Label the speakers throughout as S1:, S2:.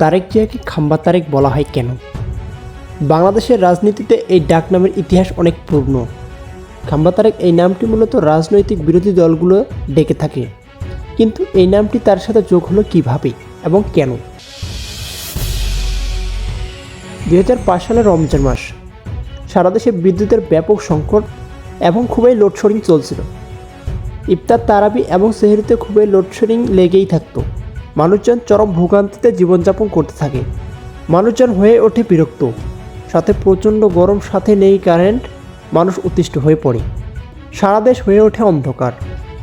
S1: তারেক জিয়াকে খাম্বা তারেক বলা হয় কেন? বাংলাদেশের রাজনীতিতে এই ডাক নামের ইতিহাস অনেক পুরনো। খাম্বা তারেক এই নামটি মূলত রাজনৈতিক বিরোধী দলগুলো ডেকে থাকে। কিন্তু এই নামটি তার সাথে যোগ হলো কীভাবে এবং কেন? দুই হাজার পাঁচ সালের রমজান মাস, সারা দেশে বিদ্যুতের ব্যাপক সংকট এবং খুবই লোডশেডিং চলছিল। ইফতার, তারাবি এবং সেহরিতে খুবই লোডশেডিং লেগেই থাকতো। মানুষজন চরম ভোগান্তিতে জীবনযাপন করতে থাকে। মানুষজন হয়ে ওঠে বিরক্ত। সাথে প্রচণ্ড গরম সাথে নেই কারেন্ট, মানুষ অতিষ্ঠ হয়ে পড়ে। সারা দেশ হয়ে ওঠে অন্ধকার।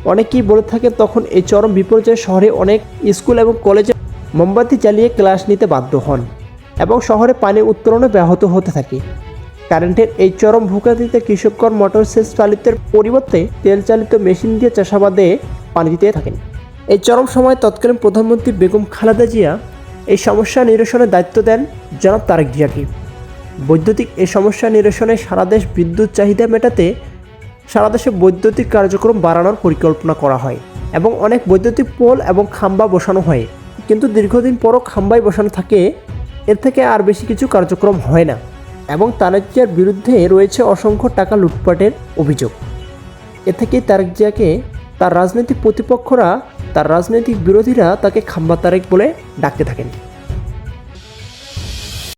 S1: অনেকেই বলে থাকে তখন এই চরম বিপর্যয় শহরে অনেক স্কুল এবং কলেজে মোমবাতি জ্বালিয়ে ক্লাস নিতে বাধ্য হন এবং শহরে পানি উত্তোলনে ব্যাহত হতে থাকে। কারেন্টের এই চরম ভোগান্তিতে কৃষকগণ মোটর সেচ চালিতের পরিবর্তে তেল চালিত মেশিন দিয়ে চাষাবাদে পানি দিতে থাকেন। এই চরম সময় তৎকালীন প্রধানমন্ত্রী বেগম খালেদা জিয়া এই সমস্যা নিরসনের দায়িত্ব দেন জনাব তারেক জিয়াকে। বৈদ্যুতিক এই সমস্যা নিরসনে সারা দেশ বিদ্যুৎ চাহিদা মেটাতে সারা দেশে বৈদ্যুতিক কার্যক্রম বাড়ানোর পরিকল্পনা করা হয় এবং অনেক বৈদ্যুতিক পোল এবং খাম্বা বসানো হয়। কিন্তু দীর্ঘদিন পরও খাম্বাই বসানো থাকে, এর থেকে আর বেশি কিছু কার্যক্রম হয় না এবং তারেক জিয়ার বিরুদ্ধে রয়েছে অসংখ্য টাকা লুটপাটের অভিযোগ। এ থেকেই তারেক জিয়াকে তার রাজনৈতিক প্রতিপক্ষরা তার রাজনৈতিক বিরোধীরা তাকে খাম্বা তারেক বলে ডাকতে থাকেন।